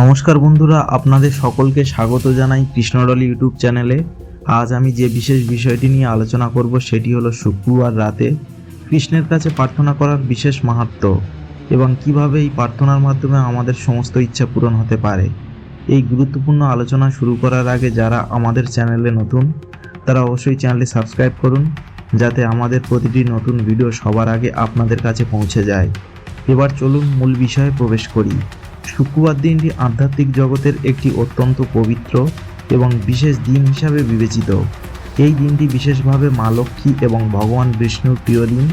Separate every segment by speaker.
Speaker 1: নমস্কার বন্ধুরা, আপনাদের সকলকে স্বাগত জানাই কৃষ্ণডল ইউটিউব চ্যানেলে। আজ আমি যে বিশেষ বিষয়টি নিয়ে আলোচনা করব সেটি হলো শুক্রবার রাতে। কৃষ্ণের কাছে প্রার্থনা করার বিশেষ মাহাত্ম্য এবং কীভাবে এই প্রার্থনার মাধ্যমে আমাদের সমস্ত ইচ্ছা পূরণ হতে পারে। এই গুরুত্বপূর্ণ আলোচনা শুরু করার আগে যারা আমাদের চ্যানেলে নতুন, তারা অবশ্যই চ্যানেলটি সাবস্ক্রাইব করুন, যাতে আমাদের প্রতিটি নতুন ভিডিও সবার আগে আপনাদের কাছে পৌঁছে যায়। এবার চলুন মূল বিষয়ে প্রবেশ করি। শুক্রবার দিনটি আধ্যাত্মিক জগতের একটি অত্যন্ত পবিত্র এবং বিশেষ দিন হিসাবে বিবেচিত। এই দিনটি বিশেষভাবে মা লক্ষ্মী এবং ভগবান বিষ্ণুর প্রিয় দিন।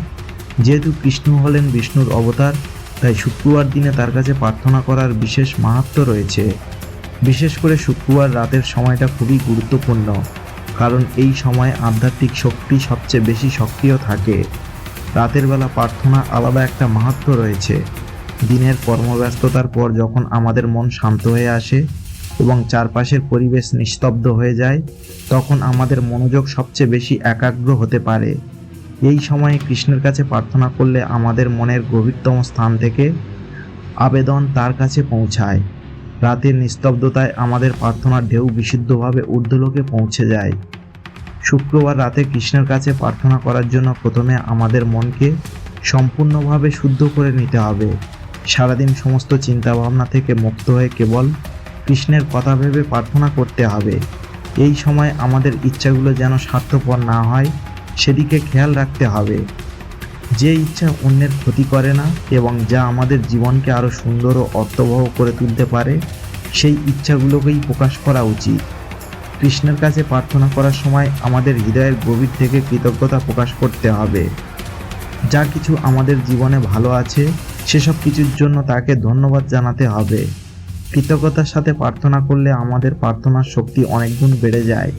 Speaker 1: যেহেতু কৃষ্ণ হলেন বিষ্ণুর অবতার, তাই শুক্রবার দিনে তার কাছে প্রার্থনা করার বিশেষ মাহাত্ম্য রয়েছে। বিশেষ করে শুক্রবার রাতের সময়টা খুবই গুরুত্বপূর্ণ, কারণ এই সময় আধ্যাত্মিক শক্তি সবচেয়ে বেশি সক্রিয় থাকে। রাতের বেলা প্রার্থনা আলাদা একটা মাহাত্ম্য রয়েছে। দিনের কর্মব্যস্ততার পর যখন আমাদের মন শান্ত হয়ে আসে এবং চারপাশের পরিবেশ নিস্তব্ধ হয়ে যায়, তখন আমাদের মনোযোগ সবচেয়ে বেশি একাগ্র হতে পারে। এই সময়ে কৃষ্ণের কাছে প্রার্থনা করলে আমাদের মনের গভীরতম স্থান থেকে আবেদন তার কাছে পৌঁছায়। রাতের নিস্তব্ধতায় আমাদের প্রার্থনার ঢেউ বিশুদ্ধভাবে ঊর্ধ্বলোকে পৌঁছে যায়। শুক্রবার রাতে কৃষ্ণের কাছে প্রার্থনা করার জন্য প্রথমে আমাদের মনকে সম্পূর্ণভাবে শুদ্ধ করে নিতে হবে। সারাদিন সমস্ত চিন্তা ভাবনা থেকে মুক্ত হয়ে কেবল কৃষ্ণের কথা ভেবে প্রার্থনা করতে হবে। এই সময় আমাদের ইচ্ছাগুলো যেন স্বার্থপর না হয়, সেদিকে খেয়াল রাখতে হবে। যে ইচ্ছা অন্যের ক্ষতি করে না এবং যা আমাদের জীবনকে আরও সুন্দর ও অর্থবহ করে তুলতে পারে, সেই ইচ্ছাগুলোকেই প্রকাশ করা উচিত। কৃষ্ণের কাছে প্রার্থনা করার সময় আমাদের হৃদয়ের গভীর থেকে কৃতজ্ঞতা প্রকাশ করতে হবে। যা কিছু আমাদের জীবনে ভালো আছে সেসব কিছুর জন্য তাকে ধন্যবাদ জানাতে হবে। কৃতজ্ঞতার সাথে প্রার্থনা করলে আমাদের প্রার্থনার শক্তি অনেক গুণ বেড়ে যায়।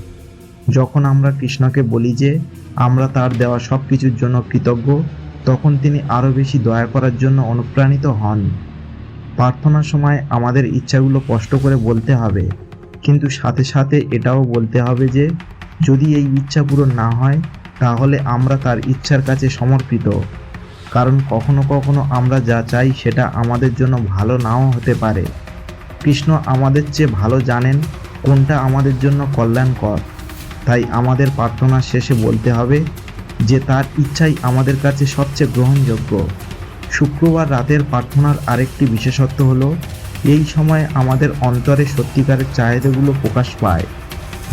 Speaker 1: যখন আমরা কৃষ্ণকে বলি যে, আমরা তার দেওয়া সব কিছুর জন্য কৃতজ্ঞ, তখন তিনি আরও বেশি দয়া করার জন্য অনুপ্রাণিত হন। প্রার্থনার সময় আমাদের ইচ্ছাগুলো কষ্ট করে বলতে হবে। কিন্তু সাথে সাথে এটাও বলতে হবে যে, যদি এই ইচ্ছা পূরণ না হয়, তাহলে আমরা তার ইচ্ছার কাছে সমর্পিত। কারণ কখনো কখনো আমরা যা চাই সেটা আমাদের জন্য ভালো নাও হতে পারে। কৃষ্ণ আমাদের চেয়ে ভালো জানেন কোনটা আমাদের জন্য কল্যাণকর। তাই আমাদের প্রার্থনা শেষে বলতে হবে যে তার ইচ্ছাই আমাদের কাছে সবচেয়ে গ্রহণযোগ্য। শুক্রবার রাতের প্রার্থনার আরেকটি বিশেষত্ব হলো, এই সময় আমাদের অন্তরে সত্যিকারের চাহিদাগুলো প্রকাশ পায়।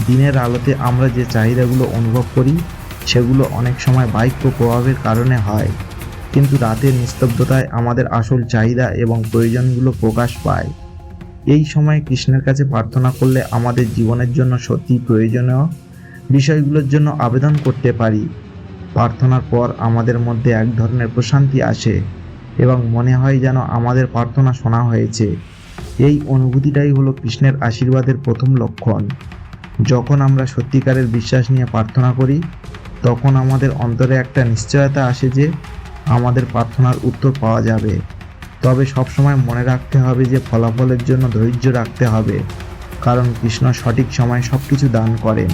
Speaker 1: দিনের আলোতে আমরা যে চাহিদাগুলো অনুভব করি, সেগুলো অনেক সময় বাক্য প্রভাবের কারণে হয়। কিন্তু রাতের নিস্তব্ধতায় আমাদের আসল চাহিদা এবং প্রয়োজনগুলো প্রকাশ পায়। এই সময় কৃষ্ণের কাছে প্রার্থনা করলে আমাদের জীবনের জন্য সত্যি প্রয়োজনীয় বিষয়গুলোর জন্য আবেদন করতে পারি। প্রার্থনার পর আমাদের মধ্যে এক ধরনের প্রশান্তি আসে এবং মনে হয় যেন আমাদের প্রার্থনা শোনা হয়েছে। এই অনুভূতিটাই হলো কৃষ্ণের আশীর্বাদের প্রথম লক্ষণ। যখন আমরা সত্যিকারের বিশ্বাস নিয়ে প্রার্থনা করি, তখন আমাদের অন্তরে একটা নিশ্চয়তা আসে যে আমাদের প্রার্থনার উত্তর পাওয়া যাবে। তবে সবসময় মনে রাখতে হবে যে ফলাফলের জন্য ধৈর্য রাখতে হবে, কারণ কৃষ্ণ সঠিক সময় সব কিছু দান করেন।